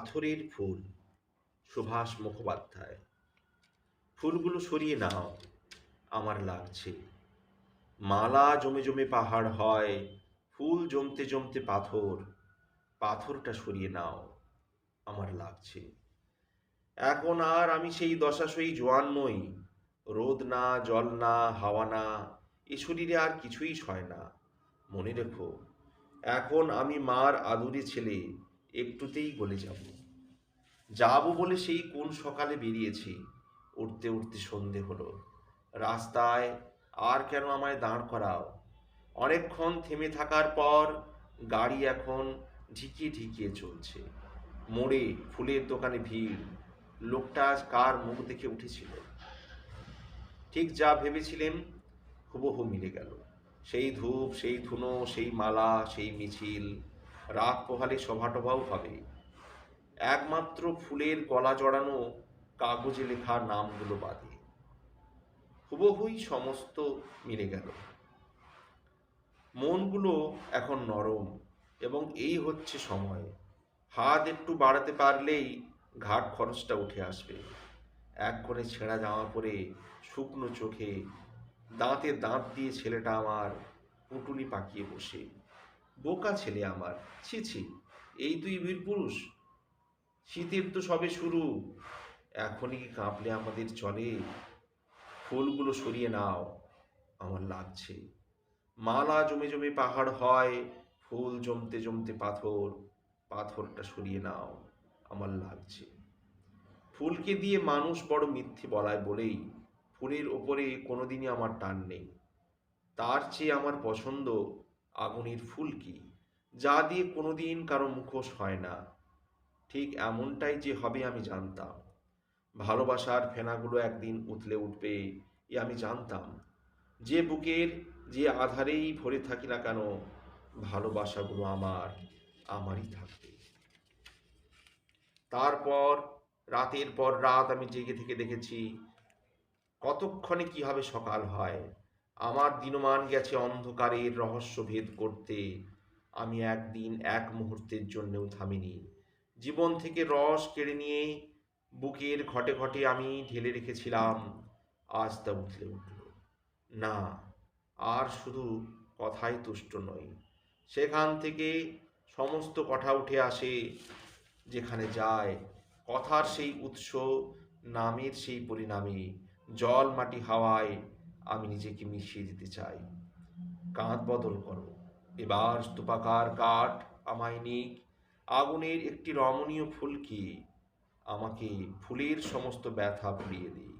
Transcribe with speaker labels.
Speaker 1: পাথরের ফুল। সুভাষ মুখোপাধ্যায়, ফুলগুলো সরিয়ে নাও, আমার লাগছে। মালা জমে জমে পাহাড় হয়, ফুল জমতে জমতে পাথর, পাথরটা সরিয়ে নাও, আমার লাগছে। এখন আর আমি সেই দশাশয়ী জোয়ান নই, রোদ না, জল না, হাওয়া না, এ শরীরে আর কিছুই সয় না। মনে রেখো, এখন আমি মার আদুরে ছেলে একটুতেই গলে যাব। যাব বলে সেই কোন সকালে বেরিয়েছি? উঠতে উঠতে সন্ধে হলো। রাস্তায় আর কেন আমায় দাঁড় করাও? অনেকক্ষণ থেমে থাকার পর গাড়ি এখন ঢিকিয়ে ঢিকিয়ে চলছে। মোড়ে ফুলের দোকানে ভিড়। লোকটা আজ কার মুখ দেখে উঠেছিল? ঠিক যা ভেবেছিলেন, হুবহু মিলে গেল। সেই ধূপ, সেই ধুনো, সেই মালা, সেই মিছিল রাত পোহালে সভাটভাও হবে। একমাত্র ফুলের গলা জড়ানো কাগজে লেখা নামগুলো বাদে। হুবহুই সমস্ত মিলে গেল। মনগুলো এখন নরম এবং এই হচ্ছে সময়। হাত একটু বাড়াতে পারলেই ঘাট খরচটা উঠে আসবে। এক করে ছেঁড়া জামা পরে শুকনো চোখে দাঁতে দাঁত দিয়ে ছেলেটা আমার পুটুলি পাকিয়ে বসে। বোকা ছেলে আমার। ছি ছি, এই তুই বীর পুরুষ? শীতের তো সবে শুরু। এখনই কি কাঁপলে আমাদের চলে? ফুলগুলো সরিয়ে নাও, আমার লাগছে। মালা জমে জমে পাহাড় হয়, ফুল জমতে জমতে পাথর, পাথরটা সরিয়ে নাও, আমার লাগছে। ফুলকে দিয়ে মানুষ বড় মিথ্যে বলায় বলেই ফুলের ওপরে কোনোদিনই আমার টান নেই। তার চেয়ে আমার পছন্দ আগুনের ফুল কি? যা দিয়ে কোনোদিন কারও মুখোশ হয় না। ঠিক এমনটাই যে হবে আমি জানতাম। ভালোবাসার ফেনাগুলো একদিন উতলে উঠবে এ আমি জানতাম। যে বুকের যে আধারেই ভরে থাকি না কেন, ভালোবাসাগুলো আমার, আমারই থাকবে। তারপর, রাতের পর রাত আমি জেগে থেকে দেখেছি, কতক্ষণে কি হবে সকাল হয়। আমার দিনমান গেছে অন্ধকারের রহস্য ভেদ করতে। আমি একদিন এক মুহূর্তের জন্যেও থামিনি। জীবন থেকে রস কেড়ে নিয়ে বুকের ঘটে ঘটে আমি ঢেলে রেখেছিলাম। আজ তা উঠলে উঠল। না, আর শুধু কথাই তুষ্ট নই। সেখান থেকে সমস্ত কথা উঠে আসে, যেখানে যায় কথার সেই উৎস, নামের সেই পরিণামে, জল মাটি হাওয়ায় আমি নিজেকে মিশিয়ে দিতে চাই। কাঁধ বদল করো। এবার স্তূপাকার কাঠ আমায় নিক। আগুনের একটি রমণীয় ফুলকি আমাকে ফুলের সমস্ত ব্যথা ভুলিয়ে দিই